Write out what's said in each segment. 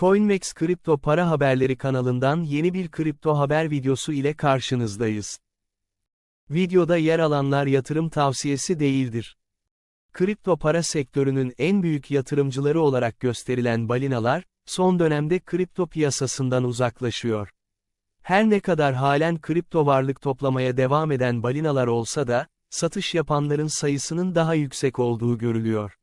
Coinmex Kripto Para Haberleri kanalından yeni bir kripto haber videosu ile karşınızdayız. Videoda yer alanlar yatırım tavsiyesi değildir. Kripto para sektörünün en büyük yatırımcıları olarak gösterilen balinalar, son dönemde kripto piyasasından uzaklaşıyor. Her ne kadar halen kripto varlık toplamaya devam eden balinalar olsa da, satış yapanların sayısının daha yüksek olduğu görülüyor.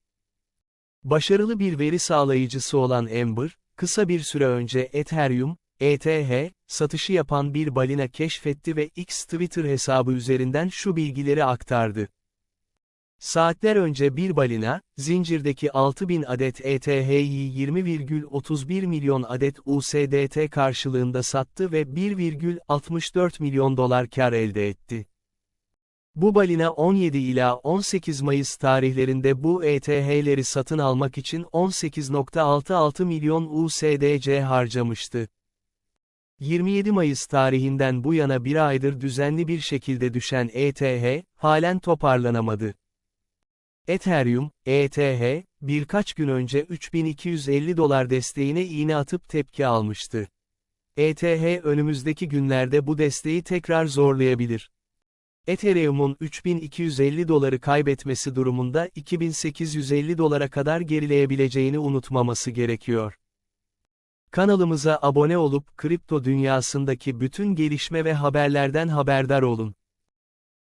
Başarılı bir veri sağlayıcısı olan Ember, kısa bir süre önce Ethereum, ETH, satışı yapan bir balina keşfetti ve X Twitter hesabı üzerinden şu bilgileri aktardı. Saatler önce bir balina, zincirdeki 6000 adet ETH'yi 20,31 milyon adet USDT karşılığında sattı ve 1,64 milyon dolar kar elde etti. Bu balina 17 ila 18 Mayıs tarihlerinde bu ETH'leri satın almak için 18.66 milyon USDC harcamıştı. 27 Mayıs tarihinden bu yana bir aydır düzenli bir şekilde düşen ETH, halen toparlanamadı. Ethereum, ETH, birkaç gün önce 3250 dolar desteğine iğne atıp tepki almıştı. ETH önümüzdeki günlerde bu desteği tekrar zorlayabilir. Ethereum'un 3250 doları kaybetmesi durumunda 2850 dolara kadar gerileyebileceğini unutmaması gerekiyor. Kanalımıza abone olup kripto dünyasındaki bütün gelişme ve haberlerden haberdar olun.